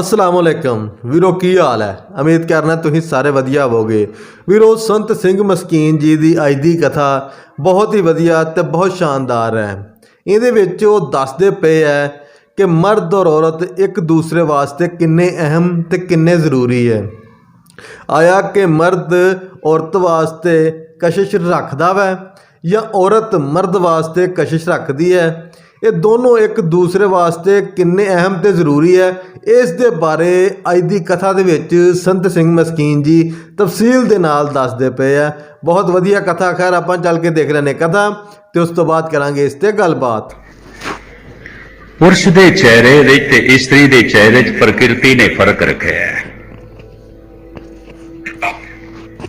ਅਸਲਾਮ ਅਲੈਕਮ। ਵੀਰੋ, ਕੀ ਹਾਲ ਹੈ? ਉਮੀਦ ਕਰਨਾ ਤੁਸੀਂ ਸਾਰੇ ਵਧੀਆ ਹੋਵੋਗੇ। ਵੀਰੋ, ਸੰਤ ਸਿੰਘ ਮਸਕੀਨ ਜੀ ਦੀ ਅੱਜ ਦੀ ਕਥਾ ਬਹੁਤ ਹੀ ਵਧੀਆ ਤੇ ਬਹੁਤ ਸ਼ਾਨਦਾਰ ਹੈ। ਇਹਦੇ ਵਿੱਚ ਉਹ ਦੱਸਦੇ ਪਏ ਹੈ ਕਿ ਮਰਦ ਔਰ ਔਰਤ ਇੱਕ ਦੂਸਰੇ ਵਾਸਤੇ ਕਿੰਨੇ ਅਹਿਮ ਤੇ ਕਿੰਨੇ ਜ਼ਰੂਰੀ ਹੈ। ਆਇਆ ਕਿ ਮਰਦ ਔਰਤ ਵਾਸਤੇ ਕਸ਼ਿਸ਼ ਰੱਖਦਾ ਵੈ ਜਾਂ ਔਰਤ ਮਰਦ ਵਾਸਤੇ ਕਸ਼ਿਸ਼ ਰੱਖਦੀ ਹੈ ਇਹ ਦੋਨੋਂ ਇੱਕ ਦੂਸਰੇ ਵਾਸਤੇ ਕਿੰਨੇ ਅਹਿਮ ਤੇ ਜ਼ਰੂਰੀ ਹੈ? ਇਸ ਦੇ ਬਾਰੇ ਅੱਜ ਦੀ ਕਥਾ ਦੇ ਵਿੱਚ ਸੰਤ ਸਿੰਘ ਮਸਕੀਨ ਜੀ ਤਫਸੀਲ ਦੇ ਨਾਲ ਦੱਸਦੇ ਪਏ ਆ। ਬਹੁਤ ਵਧੀਆ ਕਥਾ, ਖੈਰ ਆਪਾਂ ਚੱਲ ਕੇ ਦੇਖ ਰਹੇ ਨੇ ਕਥਾ ਤੇ ਉਸ ਤੋਂ ਬਾਅਦ ਕਰਾਂਗੇ ਇਸ ਤੇ ਗੱਲਬਾਤ। ਪੁਰਸ਼ ਦੇ ਚਿਹਰੇ ਵਿੱਚ ਤੇ ਇਸਤਰੀ ਦੇ ਚਿਹਰੇ 'ਚ ਪ੍ਰਕਿਰਤੀ ਨੇ ਫ਼ਰਕ ਰੱਖਿਆ ਹੈ।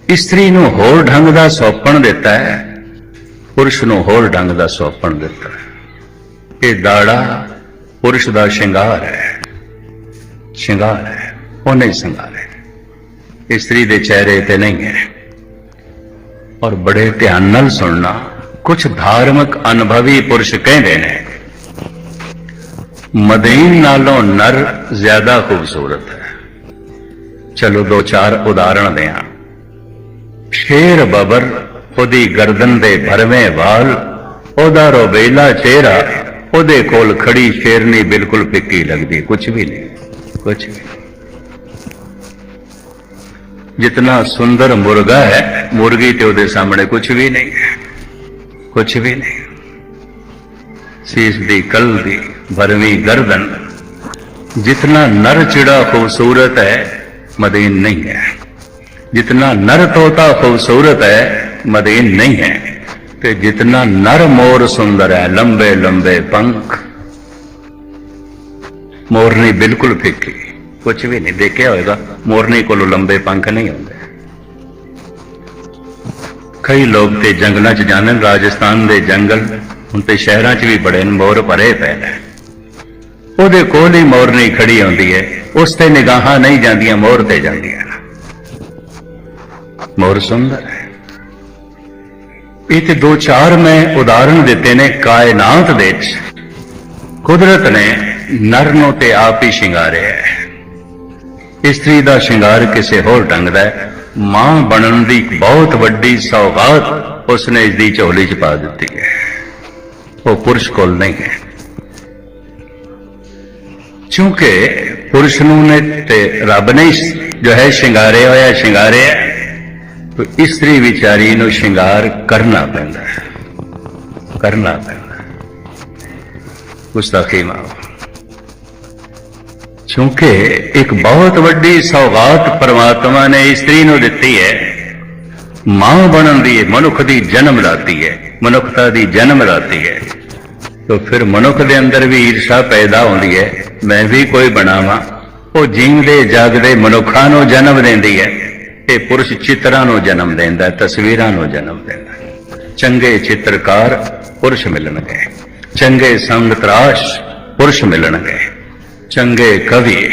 ਇਸਤਰੀ ਨੂੰ ਹੋਰ ਢੰਗ ਦਾ ਸੌਪਣ ਦਿੱਤਾ ਹੈ, ਪੁਰਸ਼ ਨੂੰ ਹੋਰ ਢੰਗ ਦਾ ਸੌਪਣ ਦਿੱਤਾ ਹੈ। ਇਹ ਦਾੜਾ ਪੁਰਸ਼ ਦਾ ਸ਼ਿੰਗਾਰ ਹੈ। ਸ਼ਿੰਗਾਰ ਹੈ, ਉਹ ਨਹੀਂ ਸ਼ਿੰਗਾਰ। ਹੈ ਇਸਤਰੀ ਦੇ ਚਿਹਰੇ ਤੇ ਨਹੀਂ ਹੈ। ਔਰ ਬੜੇ ਧਿਆਨ ਨਾਲ ਸੁਣਨਾ ਕੁਝ ਧਾਰਮਿਕ ਅਨੁਭਵੀ ਪੁਰਸ਼ ਕਹਿੰਦੇ ਨੇ, ਮਦੀਨ ਨਾਲੋਂ ਨਰ ਜ਼ਿਆਦਾ ਖੂਬਸੂਰਤ ਹੈ। ਚਲੋ ਦੋ ਚਾਰ ਉਦਾਹਰਣ ਦਿਆਂ। ਸ਼ੇਰ ਬਬਰ ਉਹਦੀ ਗਰਦਨ ਦੇ ਭਰਵੇਂ ਵਾਲ, ਉਹਦਾ ਰੋਬੇਲਾ ਚਿਹਰਾ ਉਹਦੇ ਕੋਲ ਖੜੀ ਸ਼ੇਰਨੀ ਬਿਲਕੁਲ ਫਿੱਕੀ ਲੱਗਦੀ ਕੁਝ ਵੀ ਨਹੀਂ ਕੁਝ ਵੀ ਜਿਤਨਾ ਸੁੰਦਰ ਮੁਰਗਾ ਹੈ, ਮੁਰਗੀ ਤੇ ਉਹਦੇ ਸਾਹਮਣੇ ਕੁਝ ਵੀ ਨਹੀਂ ਕੁਝ ਵੀ ਨਹੀਂ। ਸੀਸ ਦੀ ਕਲ ਦੀ ਭਰਵੀਂ ਗਰਦਨ, ਜਿਤਨਾ ਨਰ ਚਿੜਾ ਖੂਬਸੂਰਤ ਹੈ, ਮਦੀਨ ਨਹੀਂ ਹੈ। ਜਿਤਨਾ ਨਰ ਤੋਤਾ ਖੂਬਸੂਰਤ ਹੈ, ਮਦੀਨ ਨਹੀਂ ਹੈ। ਤੇ ਜਿਤਨਾ ਨਰ ਮੋਰ ਸੁੰਦਰ ਹੈ, ਲੰਬੇ ਲੰਬੇ ਪੰਖ। ਮੋਰਨੀ ਬਿਲਕੁਲ ਫਿੱਕੀ। ਕੁਝ ਵੀ ਨਹੀਂ ਦੇਖਿਆ ਹੋਏਗਾ, ਮੋਰਨੀ ਕੋਲੋਂ ਲੰਬੇ ਪੰਖ ਨਹੀਂ ਹੁੰਦੇ ਕਈ ਲੋਕ ਤੇ ਜੰਗਲਾਂ 'ਚ ਜਾਂਦੇ ਨੇ ਰਾਜਸਥਾਨ ਦੇ ਜੰਗਲ, ਹੁਣ ਤੇ ਸ਼ਹਿਰਾਂ 'ਚ ਵੀ ਬੜੇ ਨੇ ਮੋਰ ਭਰੇ ਪਏ ਨੇ। ਉਹਦੇ ਕੋਲ ਹੀ ਮੋਰਨੀ ਖੜੀ ਹੁੰਦੀ ਹੈ, ਉਸ ਤੇ ਨਿਗਾਹਾਂ ਨਹੀਂ ਜਾਂਦੀਆਂ, ਮੋਰ ਤੇ ਜਾਂਦੀਆਂ ਮੋਰ ਸੁੰਦਰ ਹੈ। ਇਹ ਤੇ ਦੋ ਚਾਰ ਮੈਂ ਉਦਾਹਰਣ ਦਿੱਤੇ ਨੇ ਕਾਇਨਾਤ ਦੇ ਵਿੱਚ। ਕੁਦਰਤ ਨੇ ਨਰ ਨੂੰ ਤੇ ਆਪ ਹੀ ਸ਼ਿੰਗਾਰਿਆ ਹੈ। ਇਸਤਰੀ ਦਾ ਸ਼ਿੰਗਾਰ ਕਿਸੇ ਹੋਰ ਢੰਗ ਦਾ ਮਾਂ ਬਣਨ ਦੀ ਬਹੁਤ ਵੱਡੀ ਸੌਗਾਤ ਉਸਨੇ ਇਸ ਦੀ ਝੋਲੀ 'ਚ ਪਾ ਦਿੱਤੀ ਹੈ। ਉਹ ਪੁਰਸ਼ ਕੋਲ ਨਹੀਂ ਹੈ। ਕਿਉਂਕਿ ਪੁਰਸ਼ ਨੂੰ ਨੇ ਤੇ ਰੱਬ ਨੇ ਜੋ ਹੈ ਸ਼ਿੰਗਾਰਿਆ ਹੋਇਆ, ਸ਼ਿੰਗਾਰਿਆ। ਤੋ ਇਸਤਰੀ ਵਿਚਾਰੀ ਨੂੰ ਸ਼ਿੰਗਾਰ ਕਰਨਾ ਪੈਂਦਾ ਹੈ। ਕਰਨਾ ਪੈਂਦਾ ਹੈ। ਗੁਸਤਾਖੀ ਮਾਂ ਕਿਉਂਕਿ ਇੱਕ ਬਹੁਤ ਵੱਡੀ ਸੌਗਾਤ ਪਰਮਾਤਮਾ ਨੇ ਇਸਤਰੀ ਨੂੰ ਦਿੱਤੀ ਹੈ। ਮਾਂ ਬਣਨ ਦੀ ਮਨੁੱਖ ਦੀ ਜਨਮ ਦਾਤੀ ਹੈ। ਮਨੁੱਖਤਾ ਦੀ ਜਨਮ ਦਾਤੀ ਹੈ। ਤੋ ਫਿਰ ਮਨੁੱਖ ਦੇ ਅੰਦਰ ਵੀ ਈਰਸ਼ਾ ਪੈਦਾ ਹੁੰਦੀ ਹੈ। ਮੈਂ ਵੀ ਕੋਈ ਬਣਾਵਾਂ। ਉਹ ਜੀਵਦੇ ਜਾਗਦੇ ਮਨੁੱਖਾਂ ਨੂੰ ਜਨਮ ਦਿੰਦੀ ਹੈ। ਇਹ ਪੁਰਸ਼ ਚਿੱਤਰਾਂ ਨੂੰ ਜਨਮ ਦਿੰਦਾ, ਤਸਵੀਰਾਂ ਨੂੰ ਜਨਮ ਦਿੰਦਾ। ਚੰਗੇ ਚਿੱਤਰਕਾਰ ਪੁਰਸ਼ ਮਿਲਣਗੇ। ਚੰਗੇ ਸੰਗ ਤਰਾਸ਼ ਪੁਰਸ਼ ਮਿਲਣਗੇ। ਚੰਗੇ ਕਵੀ,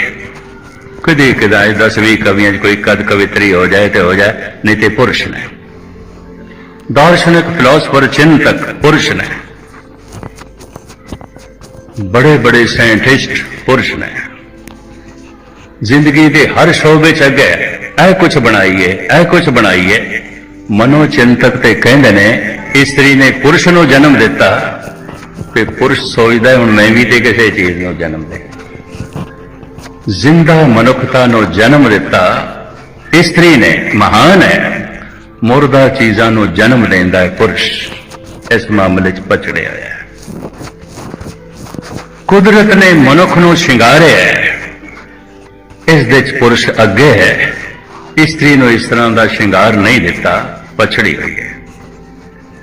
ਕਦੇ ਕਦਾਏ 10 ਕਵੀਆਂ 'ਚ ਕੋਈ ਕਦ ਕਵਿਤਰੀ ਹੋ ਜਾਏ ਤੇ ਹੋ ਜਾਏ, ਨਹੀਂ ਤੇ ਪੁਰਸ਼ ਨੇ। ਦਾਰਸ਼ਨਿਕ ਫਿਲਾਸਫਰ ਚਿੰਤਕ ਪੁਰਸ਼ ਨੇ। ਬੜੇ ਬੜੇ ਸਾਇੰਟਿਸਟ ਪੁਰਸ਼ ਨੇ। ਜ਼ਿੰਦਗੀ ਦੇ ਹਰ ਸ਼ੋਬੇ 'ਚ ਅੱਗੇ ਇਹ ਕੁਛ ਬਣਾਈਏ, ਇਹ ਕੁਛ ਬਣਾਈਏ। ਮਨੋ ਚਿੰਤਕ ਤੇ ਕਹਿੰਦੇ ਨੇ, ਇਸਤਰੀ ਨੇ ਪੁਰਸ਼ ਨੂੰ ਜਨਮ ਦਿੱਤਾ। ਤੇ ਪੁਰਸ਼ ਸੋਚਦਾ ਹੁਣ ਮੈਂ ਵੀ ਤੇ ਕਿਸੇ ਚੀਜ਼ ਨੂੰ ਜਨਮ ਦੇ ਜ਼ਿੰਦਾ ਮਨੁੱਖਤਾ ਨੂੰ ਜਨਮ ਦਿੱਤਾ। ਇਸਤਰੀ ਨੇ ਮਹਾਨ ਹੈ। ਮੁਰਦਾ ਚੀਜ਼ਾਂ ਨੂੰ ਜਨਮ ਲੈਂਦਾ ਹੈ ਪੁਰਸ਼। ਇਸ ਮਾਮਲੇ 'ਚ ਪਛੜਿਆ ਹੋਇਆ ਹੈ। ਕੁਦਰਤ ਨੇ ਮਨੁੱਖ ਨੂੰ ਸ਼ਿੰਗਾਰਿਆ ਹੈ। ਇਸ ਦੇ 'ਚ ਪੁਰਸ਼ ਅੱਗੇ ਹੈ। ਇਸਤਰੀ ਨੂੰ ਇਸ ਤਰ੍ਹਾਂ ਦਾ ਸ਼ਿੰਗਾਰ ਨਹੀਂ ਦਿੱਤਾ, ਪਛੜੀ ਹੋਈ ਹੈ।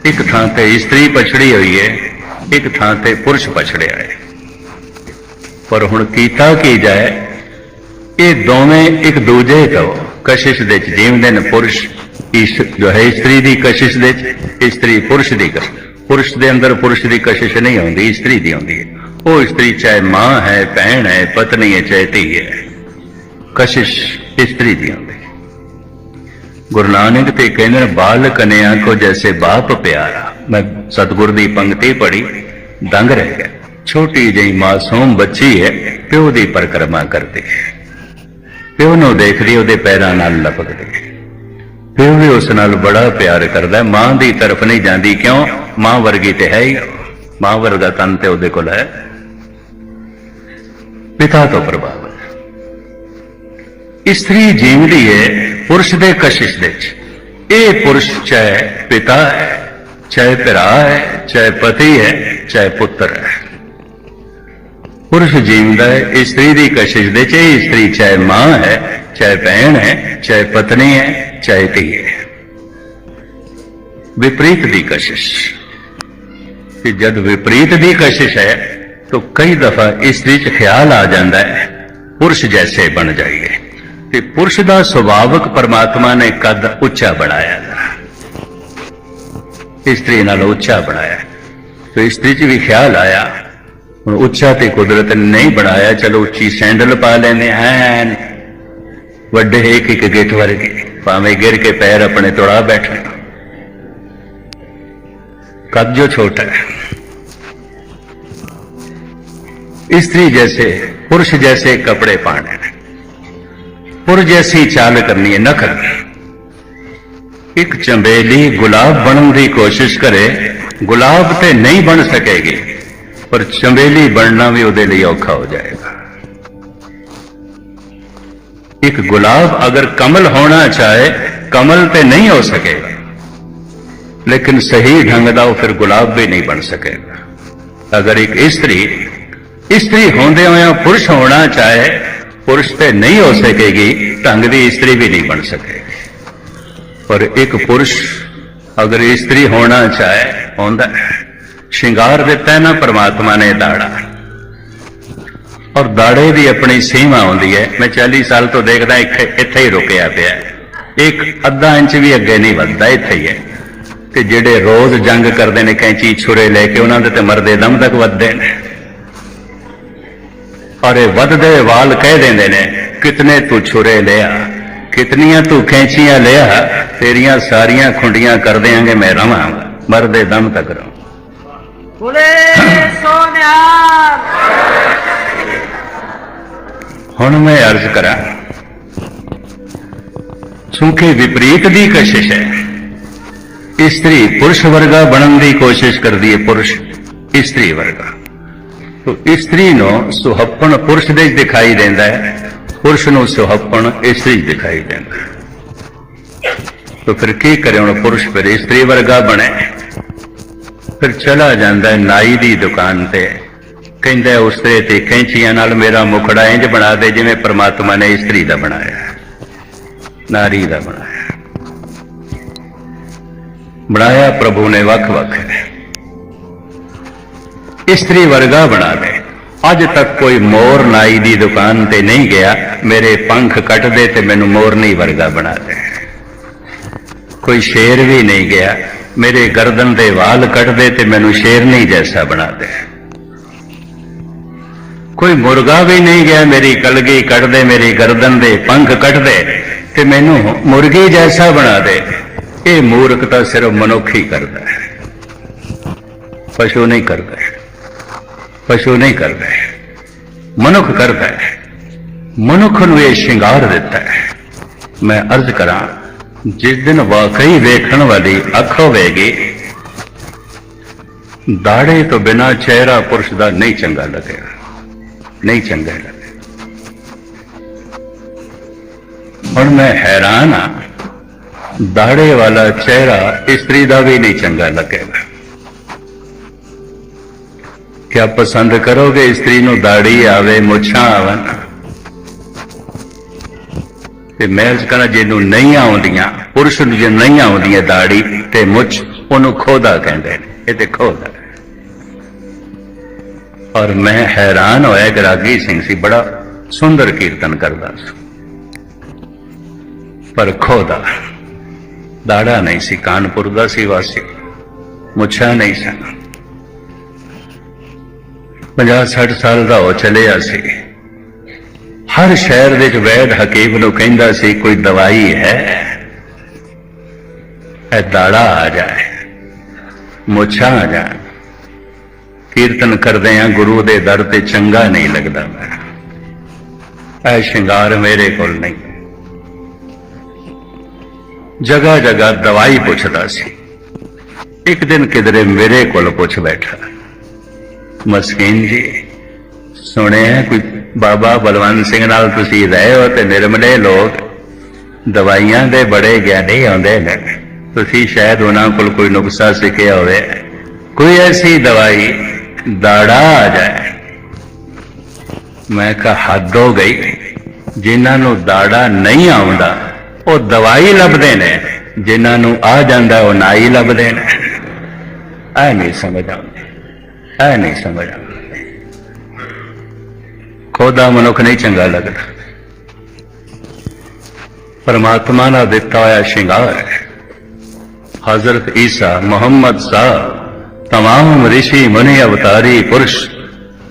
ਇੱਕ ਥਾਂ ਤੇ ਇਸਤਰੀ ਪਛੜੀ ਹੋਈ ਹੈ, ਇੱਕ ਥਾਂ ਤੇ ਪੁਰਸ਼ ਪਛੜਿਆ ਹੈ। ਪਰ ਹੁਣ ਕੀਤਾ ਕੀ ਜਾਏ? ਇਹ ਦੋਵੇਂ ਇੱਕ ਦੂਜੇ ਤੋਂ ਕਸ਼ਿਸ਼ ਦੇ ਚ ਜੀਵਦੇ ਨੇ। ਪੁਰਸ਼ ਇਸ ਜੋ ਹੈ, ਇਸਤਰੀ ਦੀ ਕਸ਼ਿਸ਼ ਦੇ ਚ ਇਸਤਰੀ ਪੁਰਸ਼ ਦੀ ਕਸ਼ਿਸ਼। ਪੁਰਸ਼ ਦੇ ਅੰਦਰ ਪੁਰਸ਼ ਦੀ ਕਸ਼ਿਸ਼ ਨਹੀਂ ਆਉਂਦੀ, ਇਸਤਰੀ ਦੀ ਆਉਂਦੀ ਹੈ। ਉਹ ਇਸਤਰੀ ਚਾਹੇ ਮਾਂ ਹੈ, ਭੈਣ ਹੈ, ਪਤਨੀ ਹੈ, ਚਾਹੇ ਧੀ ਹੈ। ਕਸ਼ਿਸ਼ ਇਸਤਰੀ ਦੀ ਆਉਂਦੀ ਗੁਰੂ ਨਾਨਕ ਤੇ ਕਹਿੰਦੇ ਨੇ, ਬਾਲ ਕਨਿਆ ਕੋ ਜੈਸੇ ਬਾਪ ਪਿਆਰਾ। ਮੈਂ ਸਤਿਗੁਰ ਦੀ ਪੰਕਤੀ ਪੜ੍ਹੀ, ਦੰਗ ਰਹਿ ਗਿਆ। ਛੋਟੀ ਜਿਹੀ ਮਾਸੂਮ ਬੱਚੀ ਹੈ, ਪਿਓ ਦੀ ਪਰਿਕਰਮਾ ਕਰਦੀ ਹੈ। ਪਿਓ ਨੂੰ ਦੇਖਦੀ ਉਹਦੇ ਪੈਰਾਂ ਨਾਲ ਲਪਕਦੀ ਪਿਓ ਵੀ ਉਸ ਨਾਲ ਬੜਾ ਪਿਆਰ ਕਰਦਾ ਮਾਂ ਦੀ ਤਰਫ ਨਹੀਂ ਜਾਂਦੀ, ਕਿਉਂ? ਮਾਂ ਵਰਗੀ ਤੇ ਹੈ ਹੀ। ਮਾਂ ਵਰਗਾ ਤਨ ਤੇ ਉਹਦੇ ਕੋਲ ਹੈ। ਪਿਤਾ ਤੋਂ ਪ੍ਰਭਾਵ ਇਸਤਰੀ ਜੀਵਦੀ ਹੈ ਪੁਰਸ਼ ਦੇ ਕਸ਼ਿਸ਼ ਦੇ ਚ। ਇਹ ਪੁਰਸ਼ ਚਾਹੇ ਪਿਤਾ ਹੈ ਚਾਹੇ ਭਰਾ ਹੈ ਚਾਹੇ ਪਤੀ ਹੈ ਚਾਹੇ ਪੁੱਤਰ ਹੈ। ਪੁਰਸ਼ ਜੀਵਦਾ ਹੈ, ਇਸਤਰੀ ਦੀ ਕਸ਼ਿਸ਼ ਦੇ ਵਿੱਚ ਇਹ ਇਸਤਰੀ ਚਾਹੇ ਮਾਂ ਹੈ ਚਾਹੇ ਭੈਣ ਹੈ ਚਾਹੇ ਪਤਨੀ ਹੈ ਚਾਹੇ ਧੀ ਹੈ। ਵਿਪਰੀਤ ਦੀ ਕਸ਼ਿਸ਼। ਕਿ ਜਦ ਵਿਪਰੀਤ ਦੀ ਕਸ਼ਿਸ਼ ਹੈ, ਤਾਂ ਕਈ ਦਫਾ ਇਸਤਰੀ ਚ ਖਿਆਲ ਆ ਜਾਂਦਾ ਹੈ, ਪੁਰਸ਼ ਜੈਸੇ ਬਣ ਜਾਈਏ। ਤੇ ਪੁਰਸ਼ ਦਾ ਸੁਭਾਵਕ ਪਰਮਾਤਮਾ ਨੇ ਕਦ ਉੱਚਾ ਬਣਾਇਆ ਹੈ ਇਸਤਰੀ ਨਾਲ ਉੱਚਾ ਬਣਾਇਆ ਤੇ ਇਸਤਰੀ ਚ ਵੀ ਖਿਆਲ ਆਇਆ ਹੁਣ ਉੱਚਾ ਤੇ ਕੁਦਰਤ ਨੇ ਨਹੀਂ ਬਣਾਇਆ ਚਲੋ ਉੱਚੀ ਸੈਂਡਲ ਪਾ ਲੈਨੇ ਐਨ ਵੱਡੇ ਇੱਕ ਇੱਕ ਗਿੱਠ ਵਰਗੇ ਭਾਵੇਂ ਗਿਰ ਕੇ ਪੈਰ ਆਪਣੇ ਤੋੜਾ ਬੈਠੇ कद जो छोटा है स्त्री जैसे पुरुष जैसे कपड़े पाने ਪੁਰ ਜੈਸੀ ਚਾਲ ਕਰਨੀ ਹੈ ਨਖਰ। ਇੱਕ ਚੰਬੇਲੀ ਗੁਲਾਬ ਬਣਨ ਦੀ ਕੋਸ਼ਿਸ਼ ਕਰੇ, ਗੁਲਾਬ ਤੇ ਨਹੀਂ ਬਣ ਸਕੇਗੀ, ਪਰ ਚੰਬੇਲੀ ਬਣਨਾ ਵੀ ਉਹਦੇ ਲਈ ਔਖਾ ਹੋ ਜਾਏਗਾ। ਇੱਕ ਗੁਲਾਬ ਅਗਰ ਕਮਲ ਹੋਣਾ ਚਾਹੇ, ਕਮਲ ਤੇ ਨਹੀਂ ਹੋ ਸਕੇਗਾ। ਲੇਕਿਨ ਸਹੀ ਢੰਗ ਦਾ ਉਹ ਫਿਰ ਗੁਲਾਬ ਵੀ ਨਹੀਂ ਬਣ ਸਕੇਗਾ। ਅਗਰ ਇੱਕ ਇਸਤਰੀ ਇਸਤਰੀ ਹੁੰਦੇ ਹੋਇਆ ਪੁਰਸ਼ ਹੋਣਾ ਚਾਹੇ ਪੁਰਸ਼ ਤੇ ਨਹੀਂ ਹੋ ਸਕੇਗੀ ਢੰਗ ਦੀ ਇਸਤਰੀ ਵੀ ਨਹੀਂ ਬਣ ਸਕੇਗੀ ਪਰ ਇੱਕ ਪੁਰਸ਼ ਅਗਰ ਇਸਤਰੀ ਹੋਣਾ ਚਾਹੇ ਹੁੰਦਾ ਸ਼ਿੰਗਾਰ ਦਿੱਤਾ ਹੈ ਨਾ ਪ੍ਰਮਾਤਮਾ ਨੇ ਦਾੜਾ ਔਰ ਦਾੜੇ ਦੀ ਆਪਣੀ ਸੀਮਾ ਹੁੰਦੀ ਹੈ ਮੈਂ 40 ਸਾਲ ਤੋਂ ਦੇਖਦਾ ਇੱਥੇ ਇੱਥੇ ਹੀ ਰੁਕਿਆ ਪਿਆ ਇੱਕ ਅੱਧਾ ਇੰਚ ਵੀ ਅੱਗੇ ਨਹੀਂ ਵੱਧਦਾ ਇੱਥੇ ਹੀ ਹੈ ਤੇ ਜਿਹੜੇ ਰੋਜ਼ ਜੰਗ ਕਰਦੇ ਨੇ ਕੈਂਚੀ ਛੁਰੇ ਲੈ ਕੇ ਉਹਨਾਂ ਦੇ ਤੇ ਮਰਦੇ ਦਮ ਤੱਕ ਵੱਧਦੇ ਨੇ ਔਰ ਇਹ ਵੱਧਦੇ ਵਾਲ ਕਹਿ ਦਿੰਦੇ ਨੇ ਕਿਤਨੇ ਤੂੰ ਛੁਰੇ ਲਿਆ ਕਿਤਨੀਆਂ ਤੂੰ ਕੈਂਚੀਆਂ ਲਿਆ ਤੇਰੀਆਂ ਸਾਰੀਆਂ ਖੁੰਡੀਆਂ ਕਰ ਦਿਆਂਗੇ ਮੈਂ ਰਵਾਂਗਾ ਮਰਦੇ ਦਮ ਤੱਕ ਰਹਾਂ ਬੋਲੇ ਸੋਨਿਆਰ। ਹੁਣ ਮੈਂ ਅਰਜ਼ ਕਰਾਂ ਕਿਉਂਕਿ ਵਿਪਰੀਤ ਦੀ ਕਸ਼ਿਸ਼ ਹੈ। ਇਸਤਰੀ ਪੁਰਸ਼ ਵਰਗਾ ਬਣਨ ਦੀ ਕੋਸ਼ਿਸ਼ ਕਰਦੀ ਹੈ ਪੁਰਸ਼ ਇਸਤਰੀ ਵਰਗਾ। ਇਸਤਰੀ ਨੂੰ ਸੁਹੱਪਣ ਪੁਰਸ਼ ਦੇ ਦਿਖਾਈ ਦਿੰਦਾ ਹੈ। ਪੁਰਸ਼ ਨੂੰ ਸੁਹੱਪਣ ਇਸਤਰੀ 'ਚ ਦਿਖਾਈ ਦਿੰਦਾ ਹੈ। ਫਿਰ ਕੀ ਕਰੇ ਹੁਣ ਪੁਰਸ਼? ਫਿਰ ਇਸਤਰੀ ਵਰਗਾ ਬਣੇ। ਫਿਰ ਚਲਾ ਜਾਂਦਾ ਹੈ ਨਾਈ ਦੀ ਦੁਕਾਨ ਤੇ। ਕਹਿੰਦਾ ਹੈ, ਤੇ ਕੈਂਚੀਆਂ ਨਾਲ ਮੇਰਾ ਮੁਖੜਾ ਇੰਜ ਬਣਾ ਦੇ ਜਿਵੇਂ ਪ੍ਰਮਾਤਮਾ ਨੇ ਇਸਤਰੀ ਦਾ ਬਣਾਇਆ ਨਾਰੀ ਦਾ ਬਣਾਇਆ ਬਣਾਇਆ ਪ੍ਰਭੂ ਨੇ ਵੱਖ ਵੱਖ ਹੈ। ਇਸਤਰੀ ਵਰਗਾ ਬਣਾ ਦੇ। ਅੱਜ ਤੱਕ ਕੋਈ ਮੋਰ ਨਾਈ ਦੀ ਦੁਕਾਨ ਤੇ ਨਹੀਂ ਗਿਆ। ਮੇਰੇ ਪੰਖ ਕੱਟ ਦੇ ਤੇ ਮੈਨੂੰ ਮੋਰਨੀ ਵਰਗਾ ਬਣਾ ਦੇ। ਕੋਈ ਸ਼ੇਰ ਵੀ ਨਹੀਂ ਗਿਆ। ਮੇਰੇ ਗਰਦਨ ਦੇ ਵਾਲ ਕੱਟ ਦੇ ਤੇ ਮੈਨੂੰ ਸ਼ੇਰਨੀ ਜੈਸਾ ਬਣਾ ਦੇ। ਕੋਈ ਮੁਰਗਾ ਵੀ ਨਹੀਂ ਗਿਆ। ਮੇਰੀ ਕਲਗੀ ਕੱਟ ਦੇ, ਮੇਰੀ ਗਰਦਨ ਦੇ ਪੰਖ ਕੱਟ ਦੇ ਤੇ ਮੈਨੂੰ ਮੁਰਗੀ ਜੈਸਾ ਬਣਾ ਦੇ। ਇਹ ਮੂਰਖਤਾ ਸਿਰਫ ਮਨੁੱਖ ਹੀ ਕਰਦਾ ਹੈ। ਪਸ਼ੂ ਨਹੀਂ ਕਰਦਾ। ਪਸ਼ੂ ਨਹੀਂ ਕਰਦਾ ਹੈ। ਮਨੁੱਖ ਕਰਦਾ ਹੈ। ਮਨੁੱਖ ਨੂੰ ਇਹ ਸ਼ਿੰਗਾਰ ਦਿੱਤਾ ਹੈ। ਮੈਂ ਅਰਜ਼ ਕਰਾਂ, ਜਿਸ ਦਿਨ ਵਾਕਈ ਵੇਖਣ ਵਾਲੀ ਅੱਖ ਹੋਵੇਗੀ, ਦਾੜੇ ਤੋਂ ਬਿਨਾ ਚਿਹਰਾ ਪੁਰਸ਼ ਦਾ ਨਹੀਂ ਚੰਗਾ ਲੱਗੇਗਾ ਨਹੀਂ ਚੰਗਾ ਲੱਗੇਗਾ ਹੁਣ ਮੈਂ ਹੈਰਾਨ ਆ ਦਾੜੇ ਵਾਲਾ ਚਿਹਰਾ ਇਸਤਰੀ ਦਾ ਵੀ ਨਹੀਂ ਚੰਗਾ ਲੱਗੇਗਾ ਕਿਆ ਪਸੰਦ ਕਰੋਗੇ? ਇਸਤਰੀ ਨੂੰ ਦਾੜੀ ਆਵੇ, ਮੁੱਛਾਂ ਆਵਣ। ਤੇ ਮੈਂ ਇਸ ਜਿਹਨੂੰ ਨਹੀਂ ਆਉਂਦੀਆਂ, ਪੁਰਸ਼ ਨੂੰ ਜੇ ਨਹੀਂ ਆਉਂਦੀਆਂ ਦਾੜੀ ਤੇ ਮੁੱਛ, ਉਹਨੂੰ ਖੋਦਾ ਕਹਿੰਦੇ ਨੇ। ਇਹ ਤੇ ਖੋਦਾ। ਔਰ ਮੈਂ ਹੈਰਾਨ ਹੋਇਆ ਕਿ ਰਾਗੀ ਸਿੰਘ ਸੀ, ਬੜਾ ਸੁੰਦਰ ਕੀਰਤਨ ਕਰਦਾ ਸੀ। ਪਰ ਖੋਦਾ। ਦਾੜਾ ਨਹੀਂ ਸੀ, ਕਾਨਪੁਰ ਦਾ ਸੀ ਵਾਸੀ। ਮੁੱਛਾਂ ਨਹੀਂ ਸਨ। 50 60 ਸਾਲ ਦਾ ਹੋ ਚਲਿਆ ਸੀ। ਹਰ ਸ਼ਹਿਰ ਦੇ ਵਿੱਚ ਵੈਦ ਹਕੀਮ ਨੂੰ ਕਹਿੰਦਾ ਸੀ, ਕੋਈ ਦਵਾਈ ਹੈ? ਇਹ ਦਾੜਾ ਆ ਜਾਏ, ਮੁੱਛਾਂ ਆ ਜਾਣ। ਕੀਰਤਨ ਕਰਦੇ ਆ, ਗੁਰੂ ਦੇ ਦਰ ਤੇ ਚੰਗਾ ਨਹੀਂ ਲੱਗਦਾ ਮੈਂ। ਇਹ ਸ਼ਿੰਗਾਰ ਮੇਰੇ ਕੋਲ ਨਹੀਂ। ਜਗਾ ਜਗਾ ਦਵਾਈ ਪੁੱਛਦਾ ਸੀ। ਇੱਕ ਦਿਨ ਕਿਧਰੇ ਮੇਰੇ ਕੋਲ ਪੁੱਛ ਬੈਠਾ। ਮਸਕੀਨ ਜੀ। ਸੁਣਿਆ ਕੋਈ ਬਾਬਾ ਬਲਵੰਤ ਸਿੰਘ ਨਾਲ ਤੁਸੀਂ ਰਹੇ ਹੋ ਤੇ ਨਿਰਮਲੇ ਲੋਕ ਦਵਾਈਆਂ ਦੇ ਬੜੇ ਗਿਆਨੀ ਆਉਂਦੇ ਨੇ। ਤੁਸੀਂ ਸ਼ਾਇਦ ਉਹਨਾਂ ਕੋਲ ਕੋਈ ਨੁਕਸਾ ਸਿੱਖਿਆ ਹੋਵੇ। ਕੋਈ ਐਸੀ ਦਵਾਈ, ਦਾੜਾ ਆ ਜਾਏ। ਮੈਂ ਕਿਹਾ ਹੱਦ ਹੋ ਗਈ। ਜਿਨ੍ਹਾਂ ਨੂੰ ਦਾੜਾ ਨਹੀਂ ਆਉਂਦਾ, ਉਹ ਦਵਾਈ ਲੱਭਦੇ ਨੇ। ਜਿਨ੍ਹਾਂ ਨੂੰ ਆ ਜਾਂਦਾ, ਉਹ ਨਾ ਹੀ ਲੱਭਦੇ ਨੇ। ਐ ਨਹੀਂ ਸਮਝ ਆਉਂਦੀ। ਐ ਨਹੀਂ ਸਮਝ ਆਉਂਦੀ ਖੋਦਾ ਮਨੁੱਖ ਨਹੀਂ ਚੰਗਾ ਲੱਗਦਾ ਪਰਮਾਤਮਾ ਦਾ ਦਿੱਤਾ ਹੋਇਆ ਸ਼ਿੰਗਾਰ ਹੈ ਹਜ਼ਰਤ ਈਸਾ ਮੁਹੰਮਦ ਸਾਹਿਬ तमाम ऋषि मुनि अवतारी पुरुष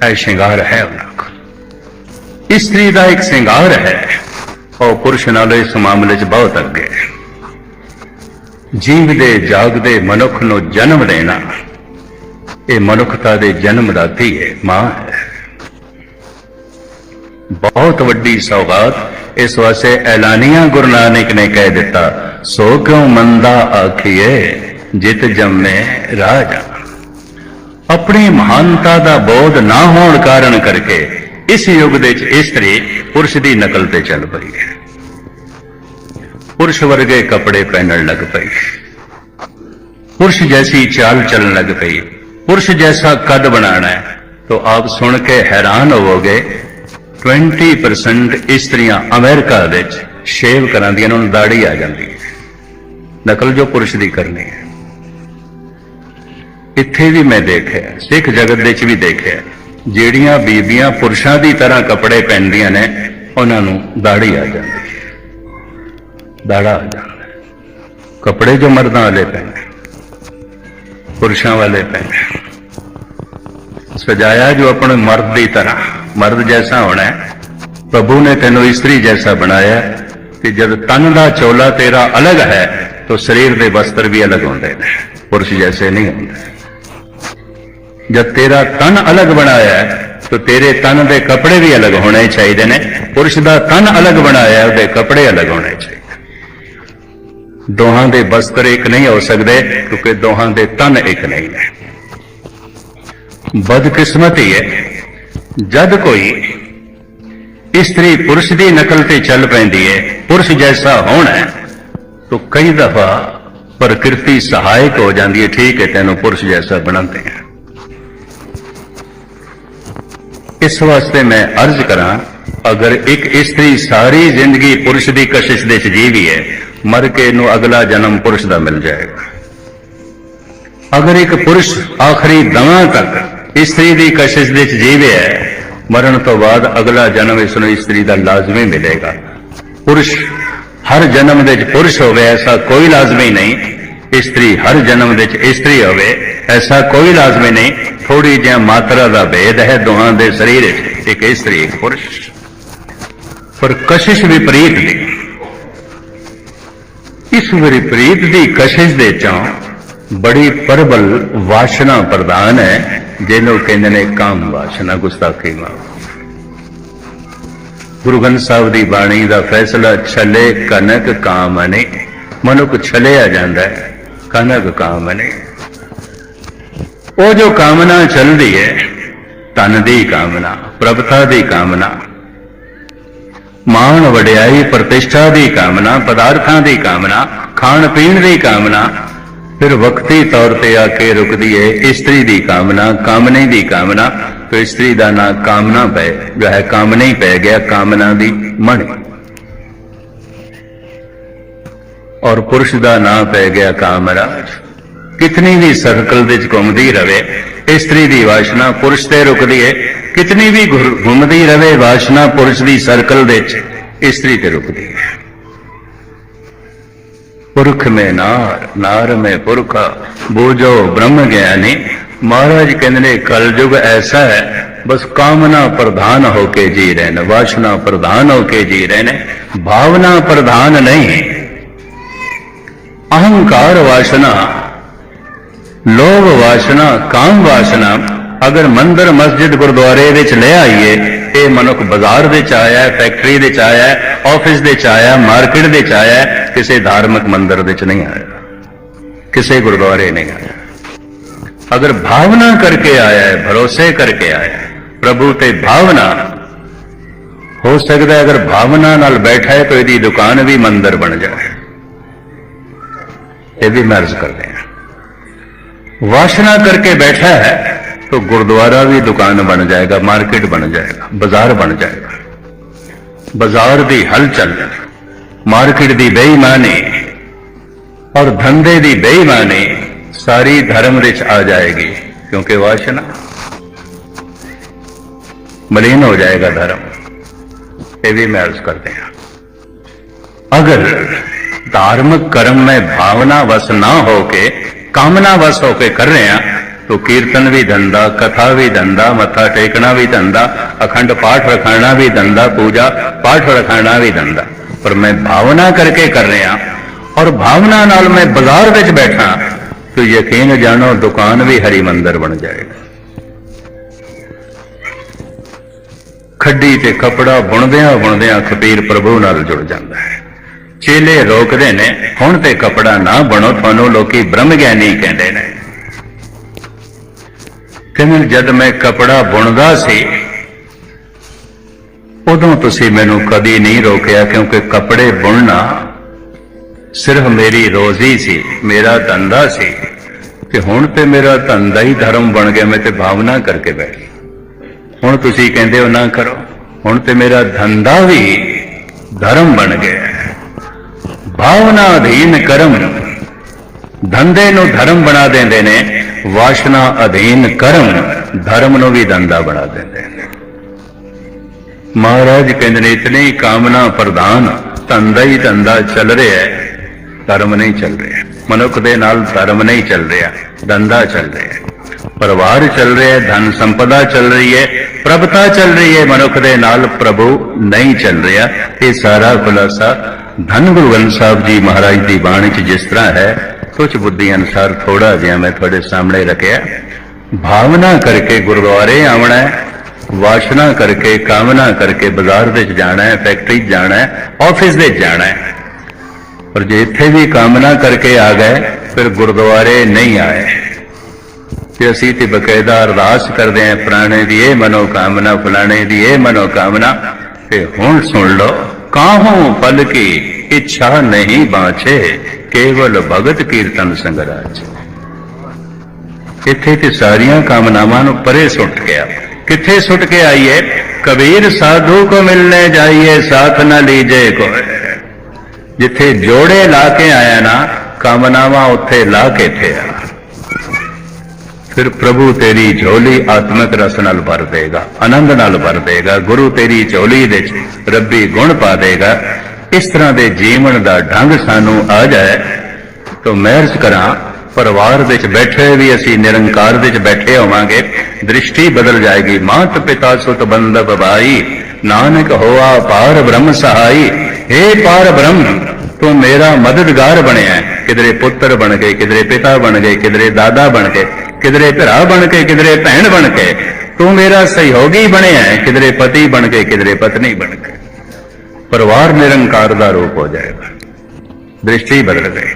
ਇਹ ਸ਼ਿੰਗਾਰ ਹੈ ਉਹਨਾਂ ਕੋਲ ਇਸਤਰੀ ਦਾ ਇੱਕ ਸ਼ਿੰਗਾਰ ਹੈ ਉਹ ਪੁਰਸ਼ ਨਾਲੋਂ ਇਸ ਮਾਮਲੇ 'ਚ ਬਹੁਤ ਅੱਗੇ ਹੈ ਜੀਵਦੇ ਜਾਗਦੇ ਮਨੁੱਖ ਨੂੰ ਜਨਮ ਦੇਣਾ ਇਹ ਮਨੁੱਖਤਾ ਦੇ ਜਨਮ ਦਾਤੀ ਹੈ, ਮਾਂ ਹੈ। ਬਹੁਤ ਵੱਡੀ ਸੌਗਾਤ ਇਸ ਵਾਸਤੇ ਐਲਾਨੀਆਂ ਗੁਰੂ ਨਾਨਕ ਨੇ ਕਹਿ ਦਿੱਤਾ, ਸੋ ਕਿਉ ਮੰਦਾ ਆਖੀਏ ਜਿਤ ਜੰਮੇ ਰਾਜਾ? ਆਪਣੀ ਮਹਾਨਤਾ ਦਾ ਬੋਧ ਨਾ ਹੋਣ ਕਾਰਨ ਕਰਕੇ ਇਸ ਯੁੱਗ ਦੇ ਵਿੱਚ ਇਸਤਰੀ ਪੁਰਸ਼ ਦੀ ਨਕਲ ਤੇ ਚੱਲ ਪਈ ਹੈ। ਪੁਰਸ਼ ਵਰਗੇ ਕੱਪੜੇ ਪਹਿਨਣ ਲੱਗ ਪਈ ਪੁਰਸ਼ ਜੈਸੀ ਚਾਲ ਚੱਲਣ ਲੱਗ ਪਈ। ਪੁਰਸ਼ ਜੈਸਾ ਕੱਦ ਬਣਾਣਾ ਹੈ तो आप ਸੁਣ ਕੇ ਹੈਰਾਨ ਹੋਵੋਗੇ 20% ਇਸਤਰੀਆਂ ਅਮਰੀਕਾ ਵਿੱਚ ਸ਼ੇਵ ਕਰਾਂਦੀਆਂ ਉਹਨਾਂ ਨੂੰ ਦਾੜੀ ਆ ਜਾਂਦੀ ਹੈ ਨਕਲ ਜੋ ਪੁਰਸ਼ ਦੀ ਕਰਨੀ ਹੈ ਇੱਥੇ ਵੀ ਮੈਂ ਦੇਖਿਆ ਸਿੱਖ ਜਗਤ ਦੇ ਵਿੱਚ ਵੀ ਦੇਖਿਆ ਜਿਹੜੀਆਂ ਬੀਬੀਆਂ ਪੁਰਸ਼ਾਂ ਦੀ ਤਰ੍ਹਾਂ ਕੱਪੜੇ ਪਹਿਨਦੀਆਂ ਨੇ ਉਹਨਾਂ ਨੂੰ ਦਾੜੀ ਆ ਜਾਂਦੀ ਹੈ ਦਾੜਾ ਆ ਜਾਂਦਾ ਹੈ। ਕੱਪੜੇ ਜੋ ਮਰਦਾਂ ਵਾਲੇ ਪਹਿਨੇ ਪੁਰਸ਼ਾਂ ਵਾਲੇ ਪਹਿਨੇ ਸਜਾਇਆ ਜੋ ਆਪਣੇ ਮਰਦ ਦੀ ਤਰ੍ਹਾਂ। ਮਰਦ ਜੈਸਾ ਹੋਣਾ ਹੈ। ਪ੍ਰਭੂ ਨੇ ਤੈਨੂੰ ਇਸਤਰੀ ਜੈਸਾ ਬਣਾਇਆ ਹੈ ਕਿ ਜਦ ਤਨ ਦਾ ਚੋਲਾ ਤੇਰਾ ਅਲੱਗ ਹੈ, ਤਾਂ ਸਰੀਰ ਦੇ ਵਸਤਰ ਵੀ ਅਲੱਗ ਹੁੰਦੇ ਨੇ। ਪੁਰਸ਼ ਜੈਸੇ ਨਹੀਂ ਹੁੰਦੇ। ਜਦ ਤੇਰਾ ਤਨ ਅਲੱਗ ਬਣਾਇਆ ਹੈ, ਤਾਂ ਤੇਰੇ ਤਨ ਦੇ ਕੱਪੜੇ ਵੀ ਅਲੱਗ ਹੋਣੇ ਚਾਹੀਦੇ ਨੇ। ਪੁਰਸ਼ ਦਾ ਤਨ ਅਲੱਗ ਬਣਾਇਆ ਹੈ, ਉਹਦੇ ਕੱਪੜੇ ਅਲੱਗ ਹੋਣੇ ਚਾਹੀਦੇ ਦੋਹਾਂ ਦੇ ਬਸਤਰ ਇੱਕ ਨਹੀਂ ਹੋ ਸਕਦੇ, ਕਿਉਂਕਿ ਦੋਹਾਂ ਦੇ ਤਨ ਇੱਕ ਨਹੀਂ ਨੇ ਬਦਕਿਸਮਤੀ ਹੈ। ਜਦ ਕੋਈ ਇਸਤਰੀ ਪੁਰਸ਼ ਦੀ ਨਕਲ ਤੇ ਚੱਲ ਪੈਂਦੀ ਹੈ, ਪੁਰਸ਼ ਜੈਸਾ ਹੋਣਾ ਤਾਂ ਕਈ ਦਫਾ ਪ੍ਰਕਿਰਤੀ ਸਹਾਇਕ ਹੋ ਜਾਂਦੀ ਹੈ, ਠੀਕ ਹੈ, ਤੈਨੂੰ ਪੁਰਸ਼ ਜੈਸਾ ਬਣਾਉਂਦੇ ਹੈ ਇਸ ਵਾਸਤੇ ਮੈਂ ਅਰਜ਼ ਕਰਾਂ, ਅਗਰ ਇੱਕ ਇਸਤਰੀ ਸਾਰੀ ਜ਼ਿੰਦਗੀ ਪੁਰਸ਼ ਦੀ ਕਸ਼ਿਸ਼ ਦੇ ਚ ਜੀਵੀ ਹੈ ਮਰ ਕੇ ਇਹਨੂੰ ਅਗਲਾ ਜਨਮ ਪੁਰਸ਼ ਦਾ ਮਿਲ ਜਾਏਗਾ। ਅਗਰ ਇੱਕ ਪੁਰਸ਼ ਆਖਰੀ ਦਵਾਂ ਤੱਕ ਇਸਤਰੀ ਦੀ ਕਸ਼ਿਸ਼ ਵਿੱਚ ਚ ਹੈ, ਮਰਨ ਤੋਂ ਬਾਅਦ ਅਗਲਾ ਜਨਮ ਇਸ ਨੂੰ ਇਸਤਰੀ ਦਾ ਲਾਜ਼ਮੀ ਮਿਲੇਗਾ। ਪੁਰਸ਼ ਹਰ ਜਨਮ ਵਿੱਚ ਪੁਰਸ਼ ਹੋਵੇ, ਐਸਾ ਕੋਈ ਲਾਜ਼ਮੀ ਨਹੀਂ। ਇਸਤਰੀ ਹਰ ਜਨਮ ਵਿੱਚ ਇਸਤਰੀ ਹੋਵੇ, ਐਸਾ ਕੋਈ ਲਾਜ਼ਮੀ ਨਹੀਂ। ਥੋੜੀ ਜਿਹੀ ਮਾਤਰਾ ਦਾ ਭੇਦ ਹੈ ਦੋਹਾਂ ਦੇ ਸਰੀਰ ਵਿੱਚ, ਇੱਕ ਇਸਤਰੀ ਇੱਕ ਪੁਰਸ਼। ਪਰ ਕਸ਼ਿਸ਼ ਵਿਪਰੀਤ ਦੀ ਇਸ ਵਿਪਰੀਤ ਦੀ ਕਸ਼ਿਸ਼ ਦੇ ਚੋਂ ਬੜੀ ਪ੍ਰਬਲ ਵਾਸ਼ਨਾ ਪ੍ਰਦਾਨ ਹੈ ਜਿਹਨੂੰ ਕਹਿੰਦੇ ਨੇ ਕਾਮ ਵਾਸ਼ਨਾ, ਗੁਸਤਾਖੀ ਮਾ ਗੁਰੂ ਗ੍ਰੰਥ ਸਾਹਿਬ ਦੀ ਬਾਣੀ ਦਾ ਫੈਸਲਾ, ਛਲੇ ਕਨਕ ਕਾਮਨੇ। ਮਨੁੱਖ ਛਲਿਆ ਜਾਂਦਾ ਹੈ, ਕਨਕ ਕਾਮਨੇ। ਉਹ ਜੋ ਕਾਮਨਾ ਚੱਲਦੀ ਹੈ ਤਨ ਦੀ ਕਾਮਨਾ, ਪ੍ਰਭਤਾ ਦੀ ਕਾਮਨਾ ਮਾਣ ਵਡਿਆਈ, ਪ੍ਰਤਿਸ਼ਠਾ ਦੀ ਕਾਮਨਾ, ਪਦਾਰਥਾਂ ਦੀ ਕਾਮਨਾ, ਖਾਣ ਪੀਣ ਦੀ ਕਾਮਨਾ। ਫਿਰ ਵਕਤੀ ਤੌਰ ਤੇ ਆ ਕੇ ਰੁਕਦੀ ਹੈ ਇਸਤਰੀ ਦੀ ਕਾਮਨਾ, ਕਾਮਨੇ ਦੀ ਕਾਮਨਾ। तो ਇਸਤਰੀ ਦਾ ਨਾਂ ਕਾਮਨਾ ਪੈ ਜੋ ਹੈ, ਕਾਮਨਾ ਹੀ ਪੈ ਗਿਆ, ਕਾਮਨਾ ਦੀ ਮਣ। ਔਰ ਪੁਰਸ਼ ਦਾ ਨਾਂ ਪੈ ਗਿਆ ਕਾਮਰਾਜ। ਕਿਤਨੀ ਵੀ ਸਰਕਲ ਵਿੱਚ ਘੁੰਮਦੀ ਰਵੇ ਇਸਤਰੀ ਦੀ ਵਾਸ਼ਨਾ ਪੁਰਸ਼ ਤੇ ਰੁਕਦੀ ਹੈ ਕਿਤਨੀ ਵੀ ਘੁੰਮਦੀ ਰਵੇ, ਵਾਸ਼ਨਾ ਪੁਰਸ਼ ਦੀ ਸਰਕਲ ਦੇ ਵਿੱਚ ਇਸਤਰੀ ਤੇ ਰੁਕਦੀ ਹੈ ਪੁਰਖ ਮੇ ਨਾਰ ਨਾਰ ਮੇ ਪੁਰਖਾ, ਬੋਝੋ ਬ੍ਰਹਮ ਗਿਆਨੀ। ਮਹਾਰਾਜ ਕਹਿੰਦੇ ਨੇ ਕਲਯੁਗ ਐਸਾ ਹੈ, ਬਸ ਕਾਮਨਾ ਪ੍ਰਧਾਨ ਹੋ ਕੇ ਜੀ ਰਹੇ ਨੇ, ਵਾਸ਼ਨਾ ਪ੍ਰਧਾਨ ਹੋ ਕੇ ਜੀ ਰਹੇ ਨੇ, ਭਾਵਨਾ ਪ੍ਰਧਾਨ ਨਹੀਂ। ਅਹੰਕਾਰ ਵਾਸ਼ਨਾ ਲੋਭ ਵਾਸ਼ਨਾ, ਕਾਮ ਵਾਸ਼ਨਾ, ਅਗਰ ਮੰਦਰ, ਮਸਜਿਦ, ਗੁਰਦੁਆਰੇ ਵਿੱਚ ਲੈ ਆਈਏ, ਇਹ ਮਨੁੱਖ ਬਾਜ਼ਾਰ ਵਿੱਚ ਆਇਆ ਹੈ ਫੈਕਟਰੀ ਦੇ ਚ ਆਇਆ ਹੈ ਆਫਿਸ ਦੇ ਚ ਆਇਆ ਹੈ ਮਾਰਕੀਟ ਦੇ ਚ ਆਇਆ ਹੈ ਕਿਸੇ ਧਾਰਮਿਕ ਮੰਦਰ ਵਿੱਚ ਨਹੀਂ ਆਇਆ, ਕਿਸੇ ਗੁਰਦੁਆਰੇ ਨਹੀਂ ਆਇਆ। ਅਗਰ ਭਾਵਨਾ ਕਰਕੇ ਆਇਆ ਹੈ, ਭਰੋਸੇ ਕਰਕੇ ਆਇਆ ਹੈ, ਪ੍ਰਭੂ ਤੇ ਭਾਵਨਾ, ਹੋ ਸਕਦਾ ਹੈ ਅਗਰ ਭਾਵਨਾ ਨਾਲ ਬੈਠਾ ਹੈ, ਤਾਂ ਇਹਦੀ ਦੁਕਾਨ ਵੀ ਮੰਦਰ ਬਣ ਜਾਏ। ਇਹ ਵੀ ਮਰਜ਼ ਕਰਦੇ ਹਾਂ। वासना करके बैठा है तो गुरुद्वारा भी दुकान बन जाएगा, मार्केट बन जाएगा, बाज़ार बन जाएगा। बाज़ार दी हलचल, मार्केट दी बेईमानी, और धंधे दी बेईमानी, सारी धर्म रिच आ जाएगी, क्योंकि वासना मलिन हो जाएगा धर्म। ये भी मैं अर्ज़ करते हैं। अगर धार्मिक कर्म में भावना वश ना होके ਕਾਮਨਾ ਵਸ ਹੋ ਕੇ ਕਰ ਰਹੇ ਆ ਤੋ ਕੀਰਤਨ ਵੀ ਧੰਦਾ ਕਥਾ ਵੀ ਧੰਦਾ ਮੱਥਾ ਟੇਕਣਾ ਵੀ ਧੰਦਾ ਅਖੰਡ ਪਾਠ ਰਖਾਣਾ ਵੀ ਧੰਦਾ ਪੂਜਾ ਪਾਠ ਰਖਾਣਾ ਵੀ ਧੰਦਾ ਪਰ ਮੈਂ ਭਾਵਨਾ ਕਰਕੇ ਕਰ ਰਿਹਾ ਔਰ ਭਾਵਨਾ ਨਾਲ ਮੈਂ ਬਾਜ਼ਾਰ ਵਿੱਚ ਬੈਠਾ ਤੋ ਯਕੀਨ ਜਾਣੋ ਦੁਕਾਨ ਵੀ ਹਰੀ ਮੰਦਰ ਬਣ ਜਾਏਗਾ ਖੱਡੀ ਤੇ ਕਪੜਾ ਬੁਣਦਿਆਂ ਬੁਣਦਿਆਂ ਖਪੀਰ ਪ੍ਰਭੂ ਨਾਲ ਜੁੜ ਜਾਂਦਾ ਹੈ ਚੇਲੇ ਰੋਕਦੇ ਨੇ, ਹੁਣ ਤੇ ਕਪੜਾ ਨਾ ਬਣੋ, ਤੁਹਾਨੂੰ ਲੋਕੀ ਬ੍ਰਹਮ ਗਿਆਨੀ ਕਹਿੰਦੇ ਨੇ। ਕਹਿੰਦੇ, ਜਦ ਮੈਂ ਕਪੜਾ ਬੁਣਦਾ ਸੀ, ਉਦੋਂ ਤੁਸੀਂ ਮੈਨੂੰ ਕਦੀ ਨਹੀਂ ਰੋਕਿਆ, ਕਿਉਂਕਿ ਕਪੜੇ ਬੁਣਨਾ ਸਿਰਫ ਮੇਰੀ ਰੋਜ਼ੀ ਸੀ, ਮੇਰਾ ਧੰਦਾ ਸੀ, ਤੇ ਹੁਣ ਤੇ ਮੇਰਾ ਧੰਦਾ ਹੀ ਧਰਮ ਬਣ ਗਿਆ, ਮੈਂ ਤੇ ਭਾਵਨਾ ਕਰਕੇ ਬੈਠ। ਹੁਣ ਤੁਸੀਂ ਕਹਿੰਦੇ ਹੋ, ਨਾ ਕਰੋ, ਹੁਣ ਤੇ ਮੇਰਾ ਧੰਦਾ ਵੀ ਧਰਮ ਬਣ ਗਿਆ। ਭਾਵਨਾ ਅਧੀਨ ਕਰਮ। ਧੰਦੇ ਨੂੰ ਧਰਮ ਬਣਾ ਦਿੰਦੇ ਨੇ, ਵਾਸ਼ਨਾ ਅਧੀਨ ਕਰਮ ਧਰਮ ਨੂੰ ਵੀ ਦੰਦਾ ਬਣਾ ਦਿੰਦੇ ਨੇ। ਮਹਾਰਾਜ ਕਹਿੰਦੇ ਨੇ, ਇਤਨੀ ਕਾਮਨਾ ਪ੍ਰਧਾਨ, ਧੰਦਾ ਹੀ ਧੰਦਾ ਚੱਲ ਰਿਹਾ ਹੈ, ਧਰਮ ਨਹੀਂ ਚੱਲ ਰਿਹਾ। ਮਨੁੱਖ ਦੇ ਨਾਲ ਧਰਮ ਨਹੀਂ ਚੱਲ ਰਿਹਾ, ਦੰਦਾ ਚੱਲ ਰਿਹਾ ਪਰਿਵਾਰ ਚੱਲ ਰਿਹਾ ਹੈ, ਧਨ ਸੰਪਦਾ ਚੱਲ ਰਹੀ ਹੈ, ਪ੍ਰਭਤਾ ਚੱਲ ਰਹੀ ਹੈ, ਮਨੁੱਖ ਦੇ ਨਾਲ ਪ੍ਰਭੂ ਨਹੀਂ ਚੱਲ ਰਿਹਾ। ਇਹ ਸਾਰਾ ਖੁਲਾਸਾ ਧੰਨ ਗੁਰੂ ਗ੍ਰੰਥ ਸਾਹਿਬ ਜੀ ਮਹਾਰਾਜ ਦੀ ਬਾਣੀ 'ਚ ਜਿਸ ਤਰ੍ਹਾਂ ਹੈ ਕੁਝ ਬੁੱਧੀ ਅਨੁਸਾਰ ਥੋੜਾ ਜਿਹਾ ਮੈਂ ਤੁਹਾਡੇ ਸਾਹਮਣੇ ਰੱਖਿਆ। ਭਾਵਨਾ ਕਰਕੇ ਗੁਰਦੁਆਰੇ ਆਉਣਾ ਹੈ, ਵਾਸ਼ਨਾ ਕਰਕੇ, ਕਾਮਨਾ ਕਰਕੇ ਬਾਜ਼ਾਰ ਵਿੱਚ ਜਾਣਾ ਹੈ, ਫੈਕਟਰੀ ਜਾਣਾ ਹੈ, ਆਫਿਸ ਵਿੱਚ ਜਾਣਾ ਹੈ। ਪਰ ਜੇ ਇੱਥੇ ਵੀ ਕਾਮਨਾ ਕਰਕੇ ਆ ਗਏ, ਫਿਰ ਗੁਰਦੁਆਰੇ ਨਹੀਂ ਆਏ। ਤੇ ਅਸੀਂ ਤੇ ਬਕਾਇਦਾ ਅਰਦਾਸ ਕਰਦੇ ਆਂ ਪੁਰਾਣੇ ਦੀ ਇਹ ਮਨੋ ਕਾਮਨਾ ਫਲਾਣੇ ਦੀ ਇਹ ਮਨੋ ਕਾਮਨਾ ਤੇ ਹੁਣ ਸੁਣ ਲਓ। ਕਾਹੋਂ ਪਲ ਕੀ ਇੱਛਾ ਨਹੀਂ ਬਾਛੇ, ਕੇਵਲ ਭਗਤ ਕੀਰਤਨ ਸੰਗਰਾਜ। ਇੱਥੇ ਤੇ ਸਾਰੀਆਂ ਕਾਮਨਾਵਾਂ ਨੂੰ ਪਰੇ ਸੁੱਟ ਗਿਆ। ਕਿੱਥੇ ਸੁੱਟ ਕੇ ਆਈਏ? ਕਬੀਰ ਸਾਧੂ ਕੋ ਮਿਲਨੇ ਜਾਈਏ, ਸਾਥ ਨਾ ਲੀਜੇ ਕੋ। ਜਿੱਥੇ ਜੋੜੇ ਲਾ ਕੇ ਆਇਆ ਨਾ, ਕਾਮਨਾਵਾਂ ਉੱਥੇ ਲਾ ਕੇ ਥੇ ਆ ਫਿਰ ਪ੍ਰਭੂ ਤੇਰੀ ਝੋਲੀ ਆਤਮਿਕ ਰਸ ਨਾਲ ਭਰ ਦੇਗਾ, ਆਨੰਦ ਨਾਲ ਭਰ ਦੇਗਾ, ਗੁਰੂ ਤੇਰੀ ਝੋਲੀ ਵਿੱਚ ਰੱਬੀ ਗੁਣ ਪਾ ਦੇਗਾ ਇਸ ਤਰ੍ਹਾਂ ਦੇ ਜੀਵਨ ਦਾ ਢੰਗ ਸਾਨੂੰ ਆ ਜਾਏ, ਤਾਂ ਮੈਂ ਕਰਾਂ, ਪਰਿਵਾਰ ਵਿੱਚ ਬੈਠੇ ਵੀ ਅਸੀਂ ਨਿਰੰਕਾਰ ਵਿੱਚ ਬੈਠੇ ਹੋਵਾਂਗੇ, ਦ੍ਰਿਸ਼ਟੀ ਬਦਲ ਜਾਏਗੀ ਮਾਤ ਪਿਤਾ ਸੁਤ ਬੰਦਪ ਭਾਈ, ਨਾਨਕ ਹੋਆ ਪਾਰ ਬ੍ਰਹਮ ਸਹਾਈ हे ਪਾਰ ਬ੍ਰਹਮ, ਤੂੰ ਮੇਰਾ ਮਦਦਗਾਰ ਬਣਿਆ ਹੈ। ਕਿਧਰੇ ਪੁੱਤਰ ਬਣ ਗਏ, ਕਿਧਰੇ ਪਿਤਾ ਬਣ ਗਏ, ਕਿਧਰੇ ਦਾਦਾ ਬਣ ਗਏ ਕਿਧਰੇ ਭਰਾ ਬਣ ਕੇ, ਕਿਧਰੇ ਭੈਣ ਬਣ ਕੇ। ਤੂੰ ਮੇਰਾ ਸਹਿਯੋਗੀ ਬਣਿਆ ਕਿਧਰੇ ਪਤੀ ਬਣ ਕੇ, ਕਿਧਰੇ ਪਤਨੀ ਬਣ ਕੇ। ਪਰਿਵਾਰ ਨਿਰੰਕਾਰ ਦਾ ਰੂਪ ਹੋ ਜਾਏਗਾ। ਦ੍ਰਿਸ਼ਟੀ ਬਦਲ ਗਈ।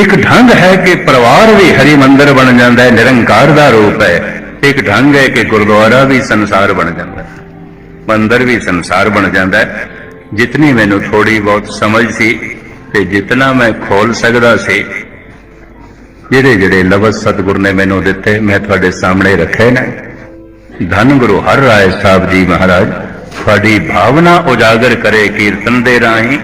ਇੱਕ ਢੰਗ ਹੈ ਕਿ ਪਰਿਵਾਰ ਵੀ ਹਰੀ ਮੰਦਰ ਬਣ ਜਾਂਦਾ ਹੈ, ਨਿਰੰਕਾਰ ਦਾ ਰੂਪ ਹੈ। ਇੱਕ ਢੰਗ ਹੈ ਕਿ ਗੁਰਦੁਆਰਾ ਵੀ ਸੰਸਾਰ ਬਣ ਜਾਂਦਾ ਹੈ। ਮੰਦਰ ਵੀ ਸੰਸਾਰ ਬਣ ਜਾਂਦਾ ਹੈ। ਜਿਤਨੀ ਮੈਨੂੰ ਥੋੜੀ ਬਹੁਤ ਸਮਝ ਸੀ ਤੇ ਜਿਤਨਾ ਮੈਂ ਖੋਲ ਸਕਦਾ ਸੀ ਜਿਹੜੇ ਜਿਹੜੇ ਲਫ਼ਜ਼ ਸਤਿਗੁਰ ਨੇ ਮੈਨੂੰ ਦਿੱਤੇ, ਮੈਂ ਤੁਹਾਡੇ ਸਾਹਮਣੇ ਰੱਖੇ ਨੇ। ਧੰਨ ਗੁਰੂ ਹਰ ਰਾਏ ਸਾਹਿਬ ਜੀ ਮਹਾਰਾਜ, ਤੁਹਾਡੀ ਭਾਵਨਾ ਉਜਾਗਰ ਕਰੇ ਕੀਰਤਨ ਦੇ ਰਾਹੀਂ,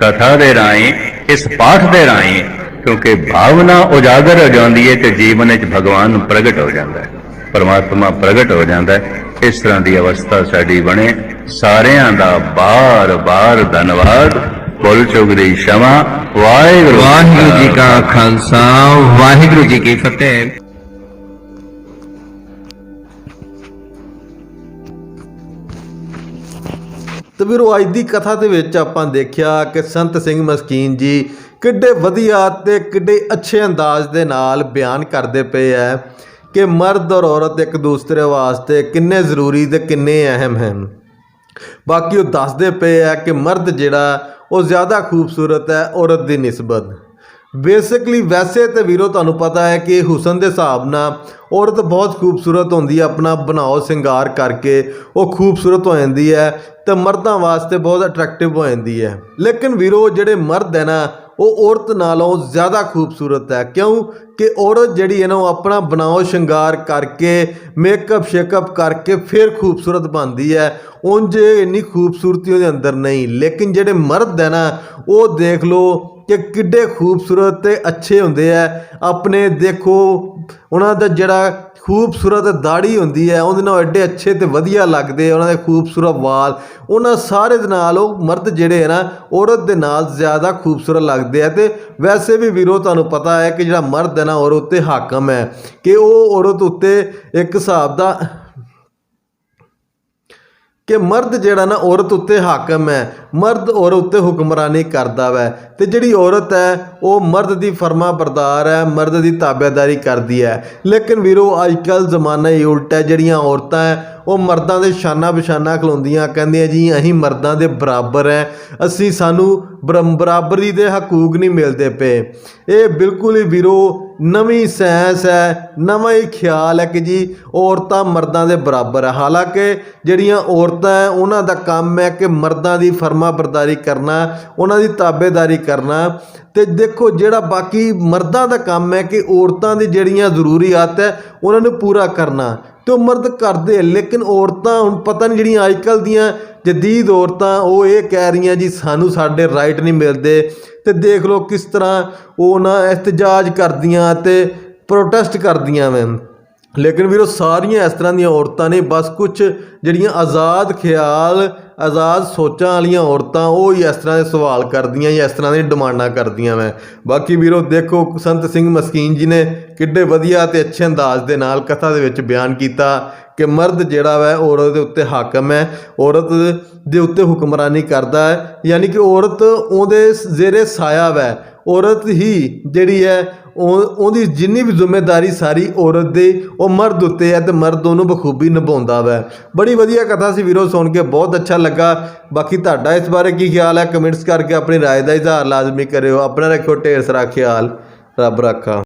ਕਥਾ ਦੇ ਰਾਹੀਂ, ਇਸ ਪਾਠ ਦੇ ਰਾਹੀਂ, ਕਿਉਂਕਿ ਭਾਵਨਾ ਉਜਾਗਰ ਹੋ ਜਾਂਦੀ ਹੈ ਤੇ ਜੀਵਨ ਵਿੱਚ ਭਗਵਾਨ ਪ੍ਰਗਟ ਹੋ ਜਾਂਦਾ ਹੈ ਪਰਮਾਤਮਾ ਪ੍ਰਗਟ ਹੋ ਜਾਂਦਾ ਹੈ ਇਸ ਤਰ੍ਹਾਂ ਦੀ ਅਵਸਥਾ ਸਾਡੀ ਬਣੇ। ਸਾਰਿਆਂ ਦਾ ਬਾਰ-ਬਾਰ ਧੰਨਵਾਦ। ਬੋਲ ਚੁੱਕ ਦੀ ਸ਼ਮਾ। ਵਾਹਿਗੁਰੂ ਵਾਹਿਗੁਰੂ ਜੀ ਕਾ ਖਾਲਸਾ। ਵਾਹਿਗੁਰੂ ਜੀ ਕੀ ਫਤਿਹ। ਤੇ ਵੀਰੋ ਅੱਜ ਦੀ ਕਥਾ ਦੇ ਵਿੱਚ ਆਪਾਂ ਦੇਖਿਆ ਕਿ ਸੰਤ ਸਿੰਘ ਮਸਕੀਨ ਜੀ ਕਿੱਡੇ ਵਧੀਆ ਤੇ ਕਿੱਡੇ ਅੱਛੇ ਅੰਦਾਜ਼ ਦੇ ਨਾਲ ਬਿਆਨ ਕਰਦੇ ਪਏ ਐ ਕਿ ਮਰਦ ਔਰ ਔਰਤ ਇੱਕ ਦੂਸਰੇ ਵਾਸਤੇ ਕਿੰਨੇ ਜ਼ਰੂਰੀ ਤੇ ਕਿੰਨੇ ਅਹਿਮ ਹਨ। ਬਾਕੀ ਉਹ ਦੱਸਦੇ ਪਏ ਆ ਕਿ ਮਰਦ ਜਿਹੜਾ ਉਹ ਜ਼ਿਆਦਾ ਖੂਬਸੂਰਤ ਹੈ, ਔਰਤ ਦੀ ਨਿਸਬਤ। ਬੇਸਿਕਲੀ ਵੈਸੇ ਤੇ ਵੀਰੋ ਤੁਹਾਨੂੰ ਪਤਾ ਹੈ ਕਿ ਹੁਸਨ ਦੇ ਹਿਸਾਬ ਨਾਲ ਔਰਤ ਬਹੁਤ ਖੂਬਸੂਰਤ ਹੁੰਦੀ ਹੈ, ਆਪਣਾ ਬਣਾਓ ਸ਼ਿੰਗਾਰ ਕਰਕੇ ਉਹ ਖੂਬਸੂਰਤ ਹੋ ਜਾਂਦੀ ਹੈ ਤੇ ਮਰਦਾਂ ਵਾਸਤੇ ਬਹੁਤ ਅਟਰੈਕਟਿਵ ਹੋ ਜਾਂਦੀ ਹੈ। ਲੇਕਿਨ ਵੀਰੋ ਜਿਹੜੇ ਮਰਦ ਹੈ ਨਾ ਉਹ ਔਰਤ ਨਾਲੋਂ ਜ਼ਿਆਦਾ ਖੂਬਸੂਰਤ ਹੈ। ਕਿਉਂ? ਕਿ ਔਰਤ ਜਿਹੜੀ ਹੈ ਨਾ, ਉਹ ਆਪਣਾ ਬਣਾਓ ਸ਼ਿੰਗਾਰ ਕਰਕੇ ਮੇਕਅਪ ਸ਼ੇਕਅਪ ਕਰਕੇ ਫਿਰ ਖੂਬਸੂਰਤ ਬਣਦੀ ਹੈ। ਉਂਝ ਇੰਨੀ ਖੂਬਸੂਰਤੀ ਉਹਦੇ ਅੰਦਰ ਨਹੀਂ। ਲੇਕਿਨ ਜਿਹੜੇ ਮਰਦ ਹੈ ਨਾ, ਉਹ ਦੇਖ ਲਓ ਕਿ ਕਿੱਡੇ ਖੂਬਸੂਰਤ ਤੇ ਅੱਛੇ ਹੁੰਦੇ ਆ। ਆਪਣੇ ਦੇਖੋ, ਉਹਨਾਂ ਦਾ ਜਿਹੜਾ ਖੂਬਸੂਰਤ ਦਾੜੀ ਹੁੰਦੀ ਹੈ, ਉਹਦੇ ਨਾਲ ਐਡੇ ਅੱਛੇ ਤੇ ਵਧੀਆ ਲੱਗਦੇ ਉਹਨਾਂ ਦੇ ਖੂਬਸੂਰਤ ਵਾਲ। ਉਹਨਾਂ ਸਾਰੇ ਦੇ ਨਾਲ ਉਹ ਮਰਦ ਜਿਹੜੇ ਹੈ ਨਾ, ਔਰਤ ਦੇ ਨਾਲ ਜ਼ਿਆਦਾ ਖੂਬਸੂਰਤ ਲੱਗਦੇ ਆ। ਤੇ ਵੈਸੇ ਵੀ ਵੀਰੋ, ਤੁਹਾਨੂੰ ਪਤਾ ਹੈ ਕਿ ਜਿਹੜਾ ਮਰਦ ਹੈ ਨਾ, ਔਰਤ ਉੱਤੇ ਹਾਕਮ ਹੈ। ਕਿ ਉਹ ਔਰਤ ਉੱਤੇ ਇੱਕ ਹਿਸਾਬ ਦਾ ਕਿ ਮਰਦ ਜਿਹੜਾ ਨਾ ਔਰਤ ਉੱਤੇ ਹਾਕਮ ਹੈ, ਮਰਦ ਔਰਤ ਉੱਤੇ ਹੁਕਮਰਾਨੀ ਕਰਦਾ ਵੈ। ਤੇ ਜਿਹੜੀ ਔਰਤ ਹੈ, ਉਹ ਮਰਦ ਦੀ ਫਰਮਾ ਬਰਦਾਰ ਹੈ, ਮਰਦ ਦੀ ਤਾਬੇਦਾਰੀ ਕਰਦੀ ਹੈ। ਲੇਕਿਨ ਵੀਰੋ ਅੱਜ ਕੱਲ ਜ਼ਮਾਨਾ ਹੀ ਉਲਟ ਹੈ, ਜਿਹੜੀਆਂ ਔਰਤਾਂ ਹੈ, ਉਹ ਮਰਦਾਂ ਦੇ ਸ਼ਾਨਾ ਬਿਸ਼ਾਨਾ ਖਲੋਂਦੀਆਂ, ਕਹਿੰਦੀਆਂ ਜੀ, ਅਸੀਂ ਮਰਦਾਂ ਦੇ ਬਰਾਬਰ ਹੈ। ਅਸੀਂ ਸਾਨੂੰ ਬਰਮ- ਬਰਾਬਰੀ ਦੇ ਹਕੂਕ ਨਹੀਂ ਮਿਲਦੇ ਪਏ। ਇਹ ਬਿਲਕੁਲ ਹੀ ਵੀਰੋ ਨਵੀਂ ਸੈਂਸ ਹੈ, ਨਵਾਂ ਹੀ ਖਿਆਲ ਹੈ ਕਿ ਜੀ, ਔਰਤਾਂ ਮਰਦਾਂ ਦੇ ਬਰਾਬਰ ਹੈ। ਹਾਲਾਂਕਿ ਜਿਹੜੀਆਂ ਔਰਤਾਂ ਹੈ, ਉਹਨਾਂ ਦਾ ਕੰਮ ਹੈ ਕਿ ਮਰਦਾਂ ਦੀ ਫਰਮਾ ਬਰਦਾਰੀ ਕਰਨਾ, ਉਹਨਾਂ ਦੀ ਤਾਬੇਦਾਰੀ ਕਰਨਾ। ਤੇ ਦੇਖੋ, ਜਿਹੜਾ ਬਾਕੀ ਮਰਦਾਂ ਦਾ ਕੰਮ ਹੈ ਕਿ ਔਰਤਾਂ ਦੀ ਜਿਹੜੀਆਂ ਜ਼ਰੂਰੀਆਤ ਹੈ, ਉਹਨਾਂ ਨੂੰ ਪੂਰਾ ਕਰਨਾ। ਤੇ ਉਹ ਮਰਦ ਕਰਦੇ ਆ, ਲੇਕਿਨ ਔਰਤਾਂ ਹੁਣ ਪਤਾ ਨਹੀਂ ਜਿਹੜੀਆਂ ਅੱਜਕੱਲ ਦੀਆਂ ਜਦੀਦ ਔਰਤਾਂ ਉਹ ਇਹ ਕਹਿ ਰਹੀਆਂ ਜੀ ਸਾਨੂੰ ਸਾਡੇ ਰਾਈਟ ਨਹੀਂ ਮਿਲਦੇ। ਤੇ ਦੇਖ ਲਓ ਕਿਸ ਤਰ੍ਹਾਂ ਉਹ ਨਾ ਇhtਜਾਜ ਕਰਦੀਆਂ ਤੇ ਪ੍ਰੋਟੈਸਟ ਕਰਦੀਆਂ ਵੇ ਲੇਕਿਨ ਵੀਰੋ, ਸਾਰੀਆਂ ਇਸ ਤਰ੍ਹਾਂ ਦੀਆਂ ਔਰਤਾਂ ਨੇ, ਬਸ ਕੁਝ ਜਿਹੜੀਆਂ ਆਜ਼ਾਦ ਖਿਆਲ, ਆਜ਼ਾਦ ਸੋਚਾਂ ਵਾਲੀਆਂ ਔਰਤਾਂ, ਉਹ ਹੀ ਇਸ ਤਰ੍ਹਾਂ ਦੇ ਸਵਾਲ ਕਰਦੀਆਂ ਜਾਂ ਇਸ ਤਰ੍ਹਾਂ ਦੀਆਂ ਡਿਮਾਂਡਾਂ ਕਰਦੀਆਂ ਮੈਂ ਬਾਕੀ ਵੀਰੋ, ਦੇਖੋ, ਸੰਤ ਸਿੰਘ ਮਸਕੀਨ ਜੀ ਨੇ ਕਿੱਡੇ ਵਧੀਆ ਤੇ ਅੱਛੇ ਅੰਦਾਜ਼ ਦੇ ਨਾਲ ਕਥਾ ਦੇ ਵਿੱਚ ਬਿਆਨ ਕੀਤਾ ਕਿ ਮਰਦ ਜਿਹੜਾ ਵੈ, ਔਰਤ ਦੇ ਉੱਤੇ ਹਾਕਮ ਹੈ, ਔਰਤ ਦੇ ਉੱਤੇ ਹੁਕਮਰਾਨੀ ਕਰਦਾ ਹੈ, ਯਾਨੀ ਕਿ ਔਰਤ ਉਹਦੇ ਜ਼ੇਰੇ ਸਾਇਆ ਵੈ। ਔਰਤ ਹੀ ਜਿਹੜੀ ਹੈ ਉਹਦੀ ਜਿੰਨੀ ਵੀ ਜ਼ਿੰਮੇਵਾਰੀ ਸਾਰੀ ਔਰਤ ਦੇ ਉਹ ਮਰਦ ਉੱਤੇ ਹੈ ਤੇ ਮਰਦ ਉਹਨੂੰ ਬਖੂਬੀ ਨਿਭਾਉਂਦਾ ਵੈ ਬੜੀ ਵਧੀਆ ਕਥਾ ਸੀ ਵੀਰੋ ਸੁਣ ਕੇ ਬਹੁਤ ਅੱਛਾ ਲੱਗਾ ਬਾਕੀ ਤੁਹਾਡਾ ਇਸ ਬਾਰੇ ਕੀ ਖਿਆਲ ਹੈ ਕਮੈਂਟਸ ਕਰਕੇ ਆਪਣੀ رائے ਦਾ ਇਜ਼ਹਾਰ ਲਾਜ਼ਮੀ ਕਰਿਓ ਆਪਣਾ ਰੱਖਿਓ ਢੇਰ ਸਾਰਾ ਖਿਆਲ ਰੱਬ ਰੱਖਾ